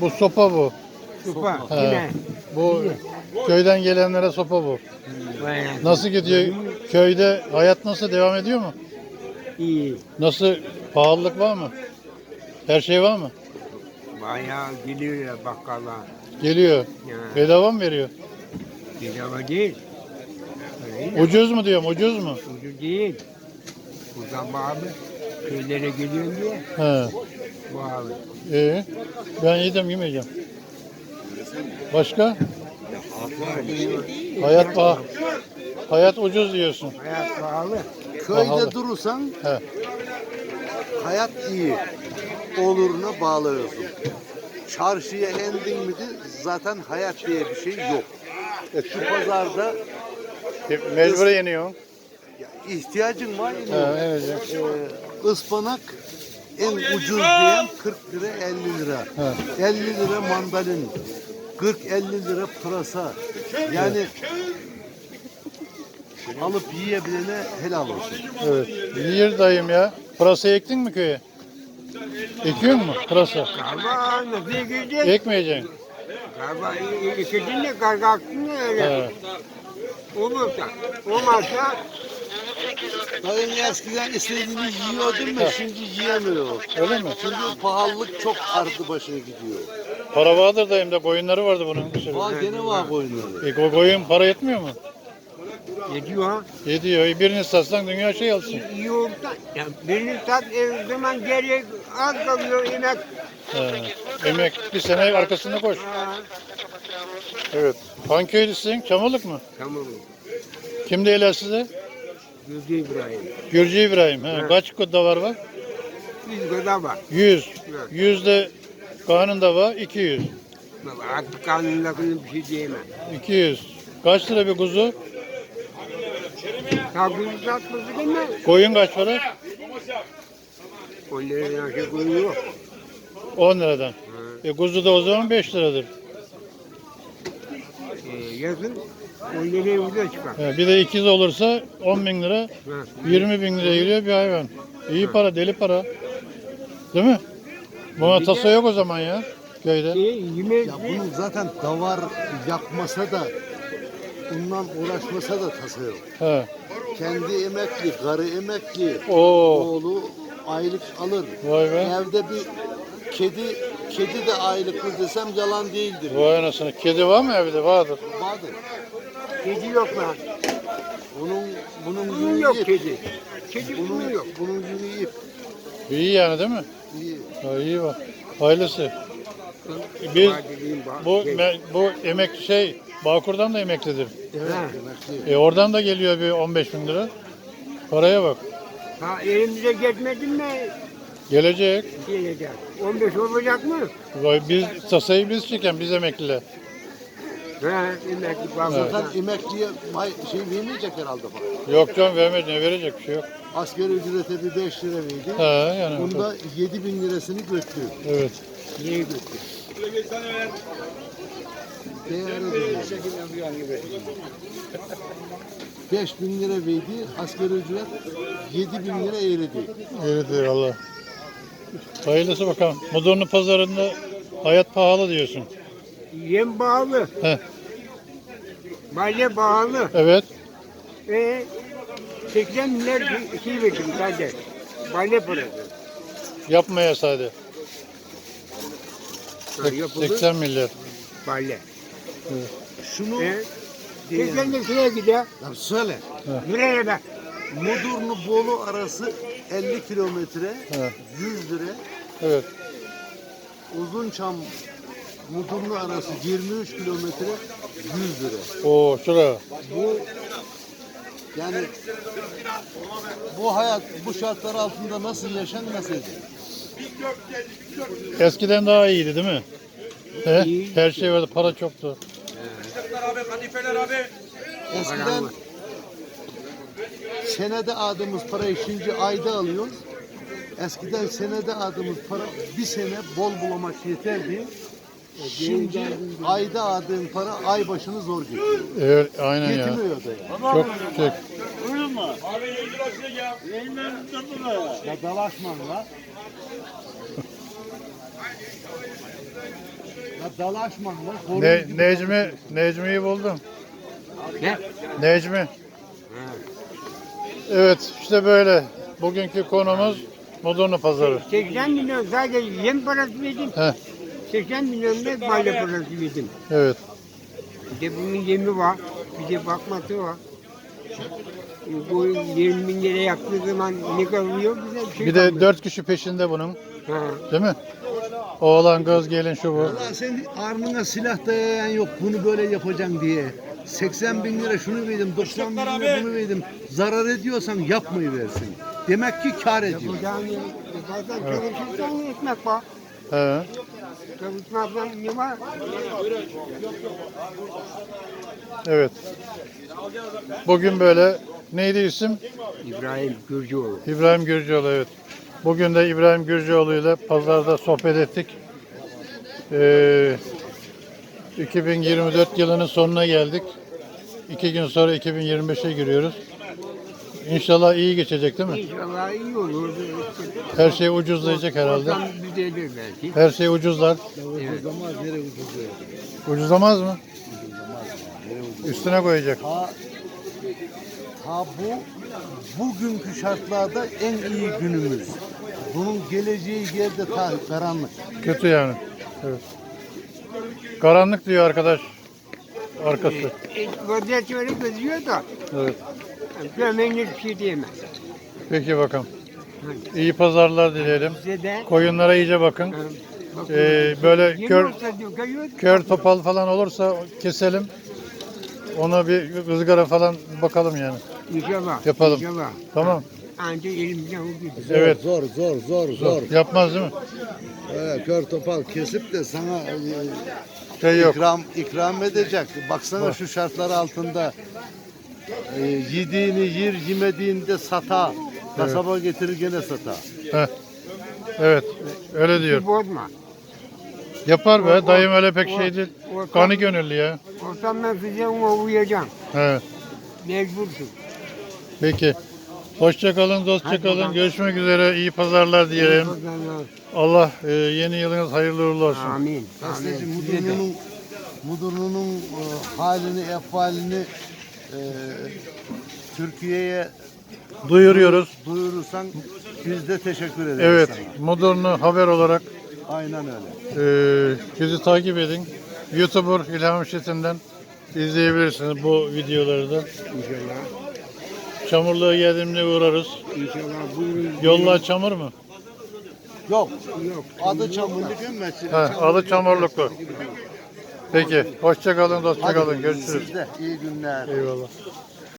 Bu sopa bu. Sopa. Yine. Bu köyden gelenlere sopa bu. Nasıl gidiyor? Köyde hayat nasıl devam ediyor mu? İyi. Nasıl pahalılık var mı? Her şey var mı? Bayağı geliyor ya bakkala. Geliyor. Ya. Bedava mı veriyor? Bedava değil. Öyle. Ucuz mu diyorum, ucuz mu? Ucuz değil. Buradan bağlı. Köylere geliyorum diye He. Bağlı. İyi. Ben yedim yemeyeceğim. Başka? Hayat pahalı. Hayat ucuz diyorsun. Hayat pahalı. Pahalı. Köyde durursan He. hayat iyi. Oluruna bağlıyorsun. Çarşıya endin miydi zaten hayat diye bir şey yok. E, şu pazarda E, Mecbur yeniyor. ya, ihtiyacın var. He, yine. evet. Ee, ıspanak en ucuz diyen 40 lira 50 lira. He. 50 lira mandalin. 40-50 lira pırasa. Yani alıp yiyebilene helal olsun. Evet. Yiyir dayım ya. Pırasa ektin mi köye? Ekiyor mu pırasa? Galiba nasıl gidecek? Ekmeyeceksin. Galiba ikidin de karga ya öyle. He. Olursa. Olmazsa Dayın eskiden istediğini yiyordun mu şimdi yiyemiyor. Öyle mi? Şimdi pahalılık çok ardı başına gidiyor. Para vardır dayım da koyunları vardı bunun. bir sürü. Var gene var koyunları. E, ko- koyun para yetmiyor mu? yediyor ha. Yediyor. E, Birini satsan dünya şey alsın. İyi oldu da. Ya birini sat e, zaman geriye az kalıyor yemek. He. Emek bir sene arkasında koş. Ha. Evet. Hangi köylüsün? Çamurluk mu? Tamam. Kim değiller size? Gözü İbrahim. Gürcü İbrahim. He. Evet. Kaç davar var? Biz kadar var. 100. Evet. 100 de kanunda var 200. Bak, Artık kanunlarını bir şey diyemem. 200. Kaç lira bir kuzu? Kalkını satması değil mi? Koyun kaç para? Onların şey koyuyor. 10 liradan. Ha. E kuzu da o zaman 5 liradır. Ee, yazın onları burada çıkar. He, bir de ikiz olursa 10 bin lira, Ha. 20 bin lira geliyor bir hayvan. İyi para, deli para. Değil mi? Buna tasa yok o zaman ya köyde. Şey, yemek Ya bunun zaten davar yapmasa da bundan uğraşmasa da tasa yok. He. Kendi emekli, karı emekli, Oo. oğlu aylık alır. Vay be. Evde bir kedi, kedi de aylıklı desem yalan değildir. Vay anasını. Kedi var mı evde? Vardır. Vardır. kedi yok lan. Bunun, bunun Bunun yünü yok ip. kedi. Kedi bunun yok. bunun yünü ip. İyi yani değil mi? İyi. Ha, iyi var. Hayırlısı. Biz bak, bu me- bu emek şey Bağkur'dan da emeklidir. Evet. E oradan da geliyor bir 15 bin lira. Paraya bak. Ha elimize geçmedi mi Gelecek. gelecek. 15 olacak mı? Vay biz tasayı biz çeken biz emekliler. Ha emekli var. Zaten emekliye may- şey vermeyecek herhalde falan. Yok canım vermez ne verecek bir şey yok. Asgari ücrete bir 5 lira verdi. Ha yani. Bunda 7 bin lirasını götürüyor. Evet. Niye götür? Değerli duruyor. 5 bin lira verdi, asgari ücret 7 bin lira eğredi. Öyledir Allah. Hayırlısı bakalım. Mudurnu pazarında hayat pahalı diyorsun. Yem bağlı. Heh. Balya bağlı. Evet. E 80 milyar şey verdim sadece. Balya parası. Yapmaya sade. Ha, yapıldı. 80 milyar. Balya. Şunu E 80 de şeye gidiyor. ya söyle. Nereye bak. Mudurnu Bolu arası 50 kilometre, Evet. 100 lira. Evet. Uzunçam Mudurnu arası 23 kilometre, 100 lira. Oo şura. Bu yani bu hayat bu şartlar altında nasıl yaşan nasıl edin? Eskiden daha iyiydi değil mi? He? Her şey vardı. Para çoktu. Eskiden senede aldığımız parayı şimdi ayda alıyoruz. Eskiden senede aldığımız para bir sene bol bulamak yeterdi. Şimdi ayda aldığın para ay başını zor getiriyor. Evet aynen ya. Yetmiyor da ya. Çok şey. Ya dalaşman var. Ya dalaşma lan. Ne, Necmi, Necmi'yi buldum. Ne? Necmi. Evet işte böyle. Bugünkü konumuz Modurnu Pazarı. 80 milyon sadece yem parası verdim. Heh, 80 milyon da balya parası verdim. evet. Bir de bunun yemi var. Bir de bakması var. Bu 20 bin lira yaptığı zaman ne kalıyor bize bir şey Bir de kalmıyor. dört kişi peşinde bunun. Ha. Değil mi? Oğlan, kız, gelin şu bu. Ulan sen arnına silah dayayan yok bunu böyle yapacaksın diye. 80 bin lira şunu verdim, 90 bin lira bunu verdim. Zarar ediyorsan yapmayı versin. Demek ki kar ediyor. Yapacağım ya. Zaten çalışırsan ekmek var. He. Çalışmazsan ne var? Evet. Bugün böyle neydi isim? İbrahim Gürcüoğlu. İbrahim Gürcüoğlu evet. Bugün de İbrahim Gürcüoğlu ile pazarda sohbet ettik. Ee, 2024 yılının sonuna geldik. İki gün sonra 2025'e giriyoruz. İnşallah iyi geçecek değil mi? İnşallah iyi olur. Her şey ucuzlayacak herhalde. Ortam düzelir belki. Her şey ucuzlar. Evet. Ucuzlamaz, nereye ucuzluyor? Ucuzlamaz mı? Üstüne koyacak. Ha, ha bu bugünkü şartlarda en iyi günümüz. Bunun geleceği yerde ta karanlık. Kötü yani. Evet. Karanlık diyor arkadaş. Arkası. E, Vaziyet öyle gözüyor da Evet. görmeyin hiçbir şey diyemez. Peki bakalım. İyi pazarlar dileyelim. Size de Koyunlara iyice bakın. e, bakın, Ee, böyle kör, diyor, kör topal falan olursa keselim. Ona bir ızgara falan bakalım yani. İnşallah. Yapalım. İnşallah. Tamam. Anca elimizden o gidiyor. Evet. Zor, zor, zor, zor. Yapmaz değil mi? Ee, kör topal kesip de sana e, Şey yok. ikram ikram edecek. Baksana şu şartlar altında e, yediğini yer, yemediğinde sata. Kasaba getirir gene sata. Heh. Evet. Öyle diyor. Bozma. Yapar be. O- Dayım öyle pek o- şey değil. Kanı gönüllü ya. Olsam ben size ona uyuyacağım. Evet. Mecbursun. Peki. Hoşça kalın, dostça Hadi kalın. bakalım. Görüşmek üzere. İyi pazarlar diyelim. Allah e, yeni yılınız hayırlı uğurlu olsun. Amin. Gazeteci. Mudurnu'nun Mudurnu'nun e, halini, efalini e, Türkiye'ye Duyuruyoruz. duyurursan biz de teşekkür ederiz Evet. sana. Modurnu haber olarak Aynen öyle. e, bizi takip edin. YouTuber İlham Şetin'den izleyebilirsiniz bu videoları da. İnşallah. Çamurluğa geldiğimde uğrarız. İnşallah buyurun. Yollar çamur mu? Yok. Yok. Adı Çamurluk Ümmeti. He, adı Çamurluklu. Peki. Hoşça kalın, dostça kalın. Görüşürüz. Sizde iyi günler. Eyvallah.